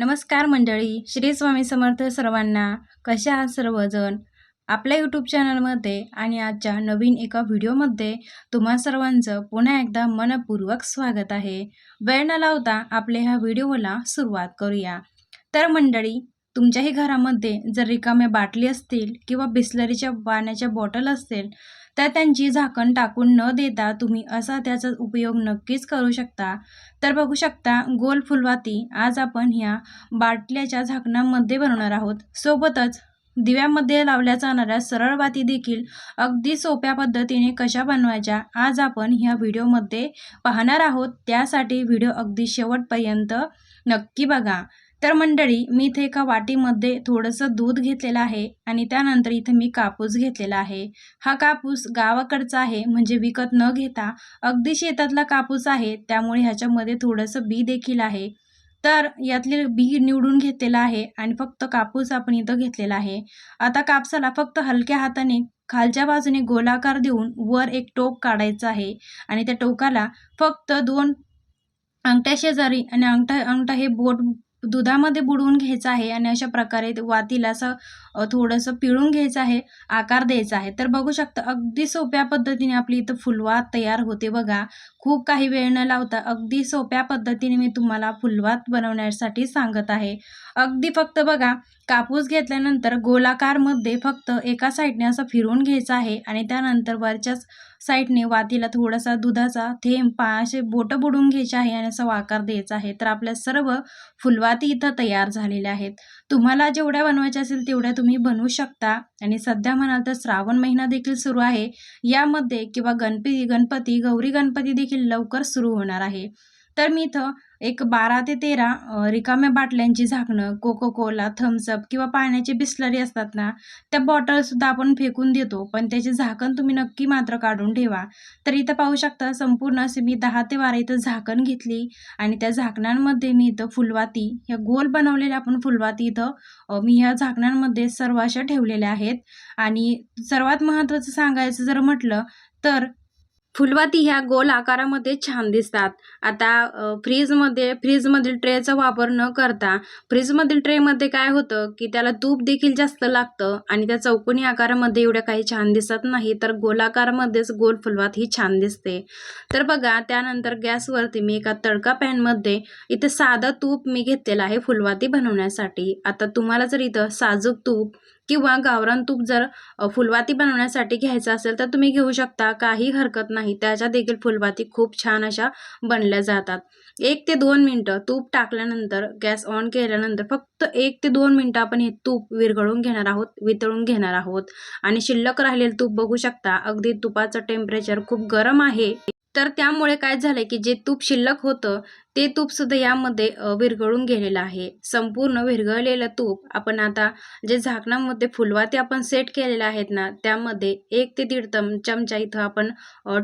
नमस्कार मंडळी श्री स्वामी समर्थ सर्वांना कशा आहात सर्वजण? आपल्या यूट्यूब चॅनलमध्ये आणि आजच्या नवीन एका व्हिडिओमध्ये तुम्हा सर्वांचं पुन्हा एकदा मनपूर्वक स्वागत आहे. वेळ न लावता आपल्या ह्या व्हिडिओला सुरुवात करूया. तर मंडळी तुमच्याही घरामध्ये जर रिकाम्या बाटली असतील किंवा बिस्लरीच्या पाण्याच्या बॉटल असतील तर त्यांची झाकण टाकून न देता तुम्ही असा त्याचा उपयोग नक्कीच करू शकता. तर बघू शकता गोल फुलवाती आज आपण ह्या बाटल्याच्या झाकणामध्ये बनवणार आहोत. सोबतच दिव्यामध्ये लावल्या जाणाऱ्या सरळ वाती देखील अगदी सोप्या पद्धतीने कशा बनवायच्या आज आपण ह्या व्हिडिओमध्ये पाहणार आहोत. त्यासाठी व्हिडिओ अगदी शेवटपर्यंत नक्की बघा. तर मंडळी मी इथे एका वाटीमध्ये थोडंसं दूध घेतलेलं आहे आणि त्यानंतर इथे मी कापूस घेतलेला आहे. हा कापूस गावाकडचा आहे म्हणजे विकत न घेता अगदी शेतातला कापूस आहे त्यामुळे ह्याच्यामध्ये थोडंसं बी देखील आहे. तर यातले बी निवडून घेतलेला आहे आणि फक्त कापूस आपण इथं घेतलेला आहे. आता कापसाला फक्त हलक्या हाताने खालच्या बाजूने गोलाकार देऊन वर एक टोक काढायचं आहे आणि त्या टोकाला फक्त दोन अंगठ्या शेजारी आणि अंगठा अंगठा हे बोट दुधामध्ये बुडवून घ्यायचं आहे आणि अशा प्रकारे वातीला असं थोडंसं पिळून घ्यायचं आहे आकार द्यायचा आहे. तर बघू शकता अगदी सोप्या पद्धतीने आपली इथं फुलवात तयार होते बघा. खूप काही वेळ न लावता अगदी सोप्या पद्धतीने मी तुम्हाला फुलवात बनवण्यासाठी सांगत आहे. अगदी फक्त बघा कापूस घेतल्यानंतर गोलाकारमध्ये फक्त एका साईडने असं फिरवून घ्यायचं आहे आणि त्यानंतर वरच्याच साईडने वातीला थोडासा दुधाचा थेंब पा असे बोटं बुडून घ्यायचे आहे आणि असा आकार द्यायचा आहे. तर आपल्या सर्व फुलवाती इथं तयार झालेल्या आहेत. तुम्हाला जेवढ्या बनवायच्या असेल तेवढ्या तुम्ही बनवू शकता. आणि सध्या म्हणाल तर श्रावण महिना देखील सुरू आहे. यामध्ये किंवा गणपती गणपती गौरी गणपती देखील लवकर सुरू होणार आहे. तर मी इथं एक बारा ते तेरा रिकाम्या बाटल्यांची झाकणं कोको कोला थम्सअप किंवा पाण्याची बिस्लरी असतात ना त्या बॉटलसुद्धा आपण फेकून देतो. पण त्याचे झाकण तुम्ही नक्की मात्र काढून ठेवा. तर इथं पाहू शकता संपूर्ण असे मी दहा ते बारा इथं झाकण घेतली आणि त्या झाकणांमध्ये मी इथं फुलवाती ह्या गोल बनवलेल्या आपण फुलवाती इथं मी ह्या झाकणांमध्ये सर्व अशा ठेवलेल्या आहेत. आणि सर्वात महत्त्वाचं सांगायचं जर म्हटलं तर फुलवाती ह्या गोल आकारामध्ये छान दिसतात. आता फ्रीजमध्ये फ्रीजमधील ट्रेचा वापर न करता फ्रीजमधील ट्रेमध्ये काय होतं की त्याला तूप देखील जास्त लागतं आणि त्या चौकोनी आकारामध्ये एवढ्या काही छान दिसत नाही तर गोलाकारामध्येच गोल फुलवात ही छान दिसते. तर बघा त्यानंतर गॅसवरती मी एका तडका पॅनमध्ये इथं साधं तूप मी घेतलेलं आहे फुलवाती बनवण्यासाठी. आता तुम्हाला जर इथं साजूक तूप किंवा गावरान तूप जर फुलवाती बनवण्यासाठी घ्यायचं असेल तर तुम्ही घेऊ शकता. काही हरकत नाही. त्याच्या देखील फुलवाती खूप छान अशा बनल्या जातात. एक ते दोन मिनटं तूप टाकल्यानंतर गॅस ऑन केल्यानंतर फक्त एक ते दोन मिनटं आपण हे तूप विरघळून घेणार आहोत वितळून घेणार आहोत. आणि शिल्लक राहिलेलं तूप बघू शकता. अगदी तुपाचं टेम्परेचर खूप गरम आहे. तर त्यामुळे काय झालं की जे तूप शिल्लक होतं ते तूपसुद्धा यामध्ये विरघळून गेलेलं आहे. संपूर्ण विरघळलेलं तूप आपण आता जे झाकणामध्ये फुलवाते आपण सेट केलेले आहेत ना त्यामध्ये एक ते दीड तम चमचा इथं आपण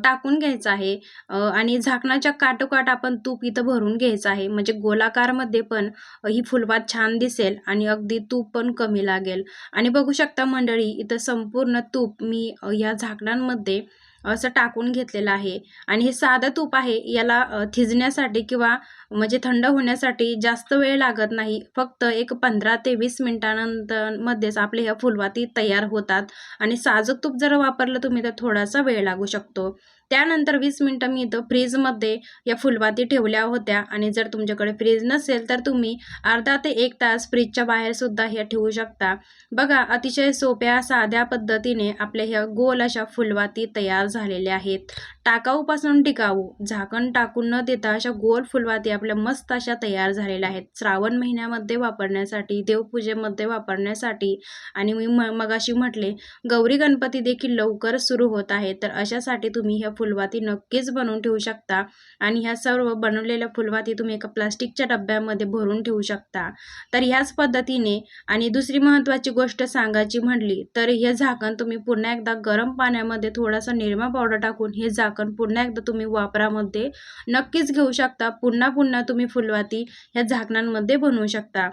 टाकून घ्यायचं आहे. आणि झाकणाच्या काटोकाट आपण तूप इथं भरून घ्यायचं आहे. म्हणजे गोलाकारमध्ये पण ही फुलवात छान दिसेल आणि अगदी तूप पण कमी लागेल. आणि बघू शकता मंडळी इथं संपूर्ण तूप मी या झाकणांमध्ये असं टाकून घेतलेलं आहे. आणि हे साधं तूप आहे याला थिजण्यासाठी किंवा म्हणजे थंड होण्यासाठी जास्त वेळ लागत नाही. फक्त एक पंधरा ते वीस मिनिटानंतर मध्येच आपले ह्या फुलवाती तयार होतात. आणि साजूक तूप जर वापरलं तुम्ही तर थोडासा वेळ लागू शकतो. त्यानंतर वीस मिनटं मी इथं फ्रीजमध्ये या फुलवाती ठेवल्या होत्या. आणि जर तुमच्याकडे फ्रीज नसेल तर तुम्ही अर्धा ते एक तास फ्रीजच्या बाहेरसुद्धा ह्या ठेवू शकता. बघा अतिशय सोप्या साध्या पद्धतीने आपल्या ह्या गोल अशा फुलवाती तयार झालेल्या आहेत. टाकाऊपासून टिकाऊ झाकण टाकून न देता अशा गोल फुलवाती आपल्या मस्त अशा तयार झालेल्या आहेत. श्रावण महिन्यामध्ये वापरण्यासाठी देवपूजेमध्ये वापरण्यासाठी आणि मी म मगाशी म्हटले गौरी गणपती देखील लवकर सुरू होत आहे तर अशासाठी तुम्ही ह्या फुलवाती नक्कीच बनवून ठेवू शकता. आणि ह्या सर्व बनवलेल्या फुलवाती तुम्ही एका प्लास्टिकच्या डब्यामध्ये भरून ठेवू शकता. तर ह्याच पद्धतीने आणि दुसरी महत्त्वाची गोष्ट सांगायची म्हटली तर हे झाकण तुम्ही पुन्हा एकदा गरम पाण्यामध्ये थोडासा निरमा पावडर टाकून हे झाकण पुन्हा एकदा तुम्ही वापरामध्ये नक्कीच घेऊ शकता. पुन्हा पुन्हा तुम्ही फुलवाती ह्या झाकणांमध्ये बनवू शकता.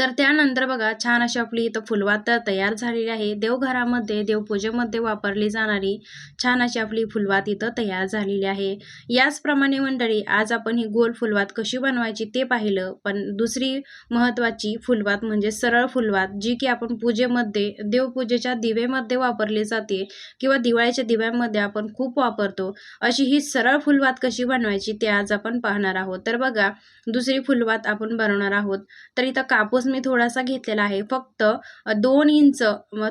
तर त्यानंतर बघा छान अशी आपली इथं फुलवात तर तयार झालेली आहे. देवघरामध्ये देवपूजेमध्ये वापरली जाणारी छान अशी आपली फुलवात इथं तयार झालेली आहे. याचप्रमाणे मंडळी आज आपण ही गोल फुलवात कशी बनवायची ते पाहिलं. पण दुसरी महत्त्वाची फुलवात म्हणजे सरळ फुलवात जी की आपण पूजेमध्ये देवपूजेच्या दिवेमध्ये वापरली जाते किंवा दिवाळीच्या दिव्यांमध्ये आपण खूप वापरतो. अशी ही सरळ फुलवात कशी बनवायची ते आज आपण पाहणार आहोत. तर बघा दुसरी फुलवात आपण बनवणार आहोत. तर इथं कापूस मी थोडासा घेतलेला आहे. फक्त दोन इंच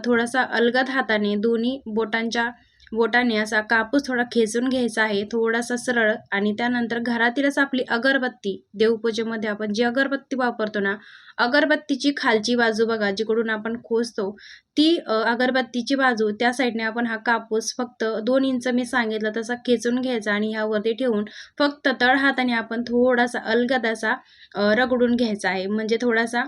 थोडासा अलगद हाताने दोन्ही बोटांच्या बोटाने असा कापूस थोडा खेचून घ्यायचा आहे. थोडासा सरळ आणि त्यानंतर घरातीलच आपली अगरबत्ती देवपूजेमध्ये आपण जी अगरबत्ती वापरतो ना अगरबत्तीची खालची बाजू बघा जिकडून आपण खोचतो ती अगरबत्तीची बाजू त्या साईडने आपण हा कापूस फक्त दोन इंच मी सांगितलं तसा खेचून घ्यायचा आणि ह्यावरती ठेवून फक्त तळ हाताने आपण थोडासा अलगद असा रगडून घ्यायचा आहे. म्हणजे थोडासा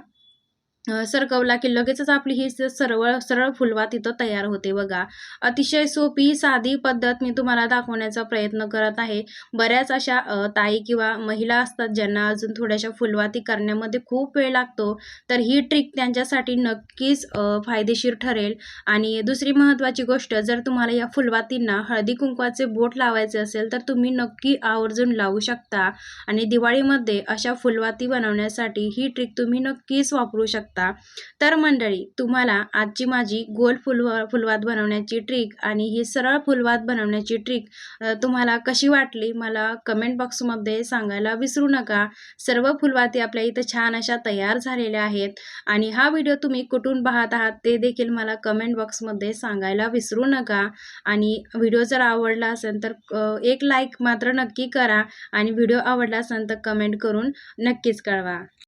सरकवला की लगेचच आपली ही स- सरळ सरळ फुलवा तिथं तयार होते बघा. अतिशय सोपी साधी पद्धत मी तुम्हाला दाखवण्याचा प्रयत्न करत आहे. बऱ्याच अशा ताई किंवा महिला असतात ज्यांना अजून थोड्याशा फुलवाती करण्यामध्ये खूप वेळ लागतो तर ही ट्रिक त्यांच्यासाठी नक्कीच फायदेशीर ठरेल. आणि दुसरी महत्त्वाची गोष्ट जर तुम्हाला या फुलवातींना हळदी कुंकवाचे बोट लावायचे असेल तर तुम्ही नक्की आवर्जून लावू शकता. आणि दिवाळीमध्ये अशा फुलवाती बनवण्यासाठी ही ट्रिक तुम्ही नक्कीच वापरू शकता. तर मंडळी तुम्हाला आजची माझी गोल फुलवा फुलवात बनवण्याची ट्रिक आणि ही सरळ फुलवात बनवण्याची ट्रिक तुम्हाला कशी वाटली मला कमेंट बॉक्समध्ये सांगायला विसरू नका. सर्व फुलवाती आपल्या इथं छान अशा तयार झालेल्या आहेत आणि हा व्हिडिओ तुम्ही कुठून पाहत आहात ते देखील मला कमेंट बॉक्समध्ये सांगायला विसरू नका. आणि व्हिडिओ जर आवडला असेल तर एक लाईक मात्र नक्की करा आणि व्हिडिओ आवडला असेल तर कमेंट करून नक्कीच कळवा.